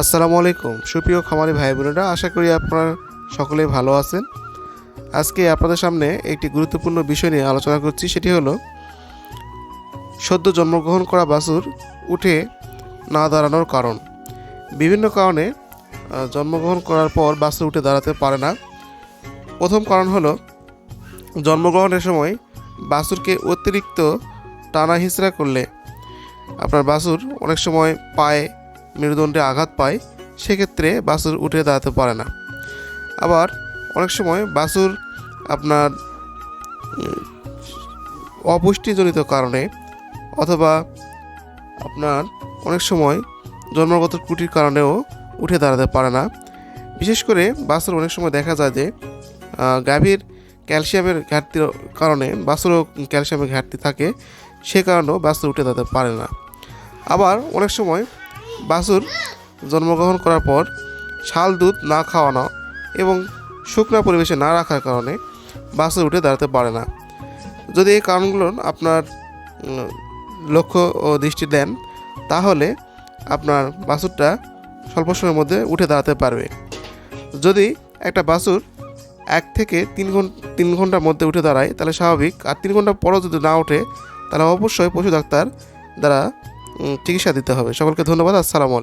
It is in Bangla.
আসসালামু আলাইকুম। সুপ্রিয় খামারি ভাই বোনেরা আশা করি আপনারা সকলেই ভালো আছেন। আজকে আপনাদের সামনে একটি গুরুত্বপূর্ণ বিষয় নিয়ে আলোচনা করছি, সেটি হলো, সদ্য জন্মগ্রহণ করা বাছুর উঠে না দাঁড়ানোর কারণ। বিভিন্ন কারণে জন্মগ্রহণ করার পর বাছুর উঠে দাঁড়াতে পারে না। প্রথম কারণ হলো, জন্মগ্রহণের সময় বাছুরকে অতিরিক্ত টানা হিঁচড়া করলে আপনার বাছুর অনেক সময় পায়ে মেরুদণ্ডে আঘাত পায়, সেক্ষেত্রে বাছুর উঠে দাঁড়াতে পারে না। আবার অনেক সময় বাছুর আপনার অপুষ্টিজনিত কারণে অথবা আপনার অনেক সময় জন্মগত ত্রুটির কারণেও উঠে দাঁড়াতে পারে না। বিশেষ করে বাছুর অনেক সময় দেখা যায় যে গাভীর ক্যালসিয়ামের ঘাটতির কারণে বাছুরও ক্যালসিয়ামের ঘাটতি থাকে, সে কারণেও বাছুর উঠে দাঁড়াতে পারে না। আবার অনেক সময় বাছুর জন্মগ্রহণ করার পর শাল দুধ না খাওয়ানো এবং শুকনা পরিবেশে না রাখার কারণে বাছুর উঠে দাঁড়াতে পারে না। যদি এই কারণগুলো আপনার লক্ষ্য ও দৃষ্টি দেন, তাহলে আপনার বাছুরটা স্বল্প সময়ের মধ্যে উঠে দাঁড়াতে পারবে। যদি একটা বাছুর এক থেকে তিন ঘণ্টা তিন ঘণ্টার মধ্যে উঠে দাঁড়ায়, তাহলে স্বাভাবিক। আর তিন ঘণ্টা পরও যদি না ওঠে, তাহলে অবশ্যই পশু ডাক্তার দ্বারা চিকিৎসা দিতে হবে। সকলকে ধন্যবাদ। আসসালামু আলাইকুম।